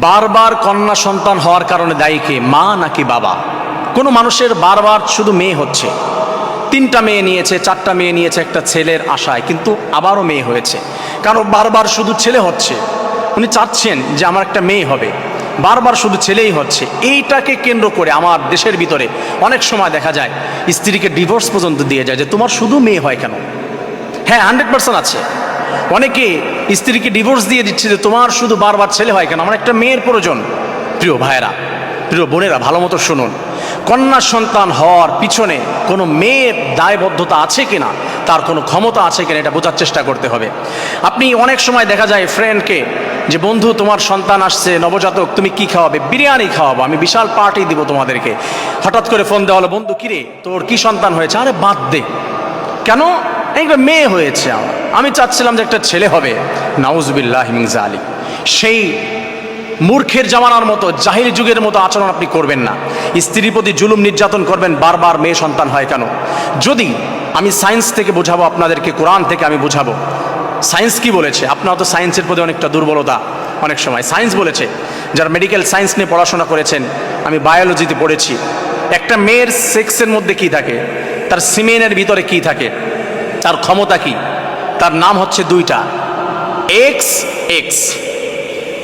বারবার কন্যা সন্তান হওয়ার কারণে দায়ী কে? মা নাকি বাবা? কোনো মানুষের বারবার শুধু মেয়ে হচ্ছে। তিনটা মেয়ে নিয়েছে, চারটা মেয়ে নিয়েছে, একটা ছেলের আশায়, কিন্তু আবারও মেয়ে হয়েছে। কারণ বারবার শুধু ছেলে হচ্ছে। উনি চাচ্ছেন যে আমার একটা মেয়ে হবে। বারবার শুধু ছেলেই হচ্ছে। এইটাকে কেন্দ্র করে আমার দেশের ভিতরে অনেক সময় দেখা যায়, স্ত্রীকে ডিভোর্স পর্যন্ত দিয়ে যায় যে তোমার শুধু মেয়ে হয় কেন? হ্যাঁ হান্ড্রেড পার্সেন্ট আছে। অনেকে স্ত্রীকে ডিভোর্স দিয়ে দিচ্ছে যে তোমার শুধু বারবার ছেলে হয় কেন? আমার একটা মেয়ের প্রয়োজন। প্রিয় ভাইয়েরা, প্রিয় বোনেরা, ভালো মতো শুনুন। কন্যা সন্তান হওয়ার পিছনে কোনো মেয়ের দায়বদ্ধতা আছে কিনা? তার কোনো ক্ষমতা আছে কিনা? এটা বোঝার চেষ্টা করতে হবে। আপনি অনেক সময় দেখা যায় ফ্রেন্ডকে যে, বন্ধু, তোমার সন্তান আসছে, নবজাতক, তুমি কি খাওয়াবে? বিরিয়ানি খাওয়াবো, আমি বিশাল পার্টি দিব তোমাদেরকে। হঠাৎ করে ফোন দেওয়া হলো, বন্ধু, কিরে, তোর কি সন্তান হয়েছে? আরে, বাদ দে। কেন? একটা মেয়ে হয়েছে আমার। আমি চাচ্ছিলাম যে একটা ছেলে হবে। নাউজবিল্লাহ হিমিংজা আলী সেই মূর্খের জামানার মতো জাহির যুগের মতো আচরণ আপনি করবেন না। স্ত্রীর প্রতি জুলুম নির্যাতন করবেন, বারবার মেয়ে সন্তান হয় কেন? যদি আমি সায়েন্স থেকে বোঝাবো, আপনাদেরকে কোরআন থেকে আমি বোঝাবো। সায়েন্স কি বলেছে? আপনারা তো সায়েন্সের প্রতি অনেকটা দুর্বলতা অনেক সময়। সায়েন্স বলেছে, যারা মেডিকেল সায়েন্স নিয়ে পড়াশোনা করেছেন, আমি বায়োলজিতে পড়েছি, একটা মেয়ের সেক্সের মধ্যে কি থাকে? তার সিমেনের ভিতরে কি থাকে? তার ক্ষমতা কি? তার নাম হচ্ছে দুইটা। এক্স এক্স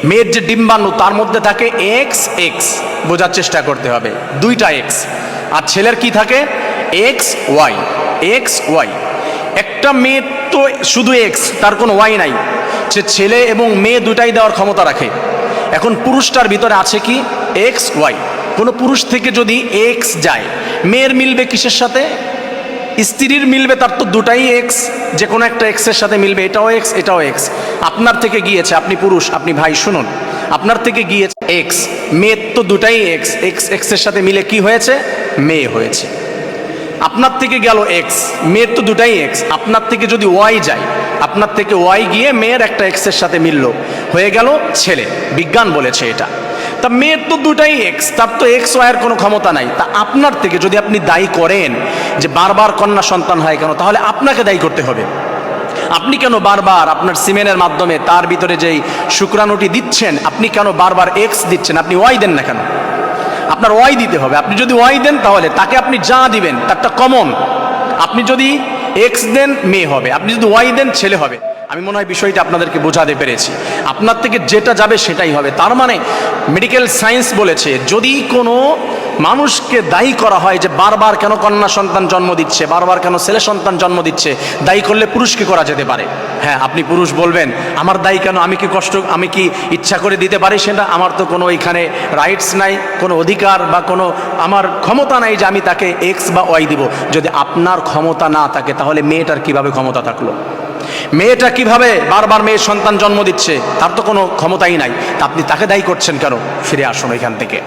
মেয়ের যে ডিম্বাণু, তার মধ্যে থাকে এক্স এক্স বোঝার চেষ্টা করতে হবে। দুইটা এক্স আর ছেলের কি থাকে? এক্স ওয়াই এক্স ওয়াই একটা মেয়ে তো শুধু এক্স তার কোনো ওয়াই নাই। সে ছেলে এবং মেয়ে দুটাই দেওয়ার ক্ষমতা রাখে। এখন পুরুষটার ভিতরে আছে কি? এক্স ওয়াই কোনো পুরুষ থেকে যদি এক্স যায়, মেয়ের মিলবে কিসের সাথে? স্ত্রীর মিলবে তার তো দুটাই এক্স যে কোনো একটা এক্সের সাথে মিলবে, এটাও এক্স এটাও এক্স আপনার থেকে গিয়েছে, আপনি পুরুষ, আপনি ভাই, শুনুন। আপনার থেকে গিয়েছে এক্স মেয়ের তো দুটাই এক্স এক্স এক্সের সাথে মিলে কি হয়েছে? মেয়ে হয়েছে। আপনার থেকে গেল এক্স মেয়ের তো দুটাই এক্স আপনার থেকে যদি ওয়াই যায়, আপনার থেকে ওয়াই গিয়ে মেয়ের একটা এক্সের সাথে মিলল। হয়ে গেল ছেলে। বিজ্ঞান বলেছে এটা। তা মেয়ের তো দুটাই এক্স তার তো এক্স ওয়াইয়ের কোনো ক্ষমতা নাই। তা আপনার থেকে যদি আপনি দায়ী করেন যে বারবার কন্যা সন্তান হয় কেন, তাহলে আপনাকে দায়ী করতে হবে। আপনি কেন বারবার আপনার সিমেনের মাধ্যমে তার ভিতরে যেই শুক্রাণুটি দিচ্ছেন, আপনি কেন বারবার এক্স দিচ্ছেন? আপনি ওয়াই দেন না কেন? আপনার ওয়াই দিতে হবে। আপনি যদি ওয়াই দেন তাহলে তাকে আপনি যা দিবেন, তারটা কমন আপনি যদি এক্স দেন, মেয়ে হবে। আপনি যদি ওয়াই দেন, ছেলে হবে। আমি মনে হয় বিষয়টা আপনাদেরকে বোঝাতে পেরেছি। আপনার থেকে যেটা যাবে সেটাই হবে। তার মানে মেডিকেল সায়েন্স বলেছে, যদি কোনো মানুষকে দায়ী করা হয় যে বারবার কেন কন্যা সন্তান জন্ম দিচ্ছে, বারবার কেন ছেলে সন্তান জন্ম দিচ্ছে, দায়ী করলে পুরুষকে করা যেতে পারে। হ্যাঁ আপনি পুরুষ বলবেন, আমার দায়ী কেন? আমি কি কষ্ট, আমি কি ইচ্ছা করে দিতে পারি সেটা? আমার তো কোনো এখানে রাইটস নাই, কোনো অধিকার বা কোনো আমার ক্ষমতা নাই যে আমি তাকে এক্স বা ওয়াই দিব। যদি আপনার ক্ষমতা না থাকে, তাহলে মেয়েটার কীভাবে ক্ষমতা থাকল? মেয়েটা কীভাবে বারবার মেয়ের সন্তান জন্ম দিচ্ছে, তার তো কোনো ক্ষমতাই নাই। তা আপনি তাকে দায়ী করছেন কেন? ফিরে আসুন এখান থেকে।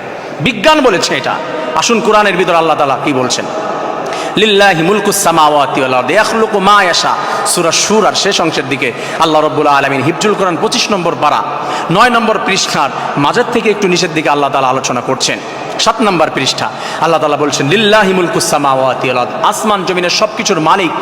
বিজ্ঞান বলেছে এটা। আসুন কোরআনের ভিতর আল্লাহ তালা কি বলছেন? লিল্লাহি মুলকুস সামাওয়াতি ওয়াল আরদি, ইয়াখলুকু মা ইয়াশা। সূরা সূরার শেষ অংশের দিকে আল্লাহ রাব্বুল আলামিন হিফজুল কোরআন 25 নম্বর পারা 9 নম্বর পৃষ্ঠার মাঝের থেকে একটু নিচের দিকে আল্লাহ তাআলা আলোচনা করছেন। সাত নম্বর পৃষ্ঠা। আল্লাহ তালা বলছেন, লিল্লাহি মুলকুস সামাওয়াতি ওয়াল আরদ। আসমান, জমিনের সব কিছুর মালিক,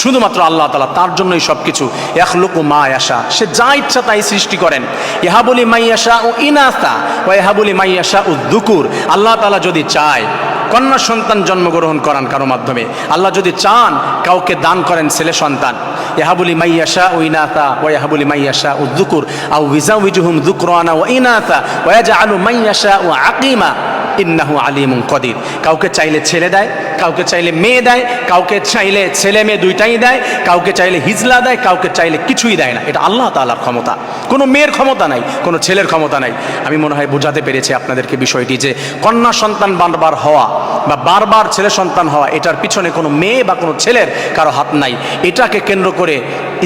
শুধুমাত্র আল্লাহ তালা তার জন্যই সব কিছু ইয়াখলুকু মা ইয়াশা, সে যা ইচ্ছা তাই সৃষ্টি করেন। ইহাবুলি মাইয়াশা ও ইনাসা ও ইহাবুলি মাইয়াশা ও দুকুর। আল্লাহ তালা যদি চায়, কন্যা সন্তান জন্মগ্রহণ করান কারও মাধ্যমে। আল্লাহ যদি চান, কাউকে দান করেন ছেলে সন্তান। ইহাবুলি মাইয়াশা ও ইনাতা ও ইহাবুলি মাইয়াশা ও দুকুর। আউ উইজা উইজুহুম দুকরানা ও ইনাতা ওয়াজা আলু মাইয়াশা ও আকিমা। ইন্নাহু আলিমুন কদির। কাউকে চাইলে ছেলে দেয়, কাউকে চাইলে মেয়ে দেয়, কাউকে চাইলে ছেলে মেয়ে দুইটাই দেয়, কাউকে চাইলে হিজলা দেয়, কাউকে চাইলে কিছুই দেয় না। এটা আল্লাহ তাআলার ক্ষমতা। কোনো মেয়ের ক্ষমতা নাই, কোনো ছেলের ক্ষমতা নাই। আমি মনে হয় বোঝাতে পেরেছি আপনাদেরকে বিষয়টি যে, কন্যা সন্তান বারবার হওয়া বা বারবার ছেলে সন্তান হওয়া, এটার পিছনে কোনো মেয়ে বা কোনো ছেলের কারও হাত নাই। এটাকে কেন্দ্র করে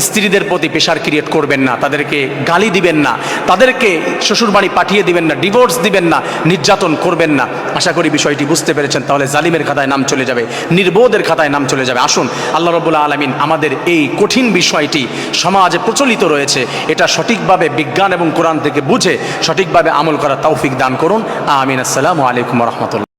স্ত্রীদের প্রতি প্রেশার ক্রিয়েট করবেন না, তাদেরকে গালি দিবেন না, তাদেরকে শ্বশুরবাড়ি পাঠিয়ে দিবেন না ডিভোর্স দিবেন না, নির্যাতন করবেন না। আশা করি বিষয়টি বুঝতে পেরেছেন, তাহলে জালিমের খাতায় নাম চলে যাবে, নির্বোধের খাতায় নাম চলে যাবে। আসুন, আল্লাহ রবুল্লা আলমিন আমাদের এই কঠিন বিষয়টি সমাজে প্রচলিত রয়েছে, এটা সঠিকভাবে বিজ্ঞান এবং কোরআন থেকে বুঝে সঠিকভাবে আমল করা তৌফিক দান করুন। আমিন। আসসালামু আলাইকুম রহমতুল্লাহ।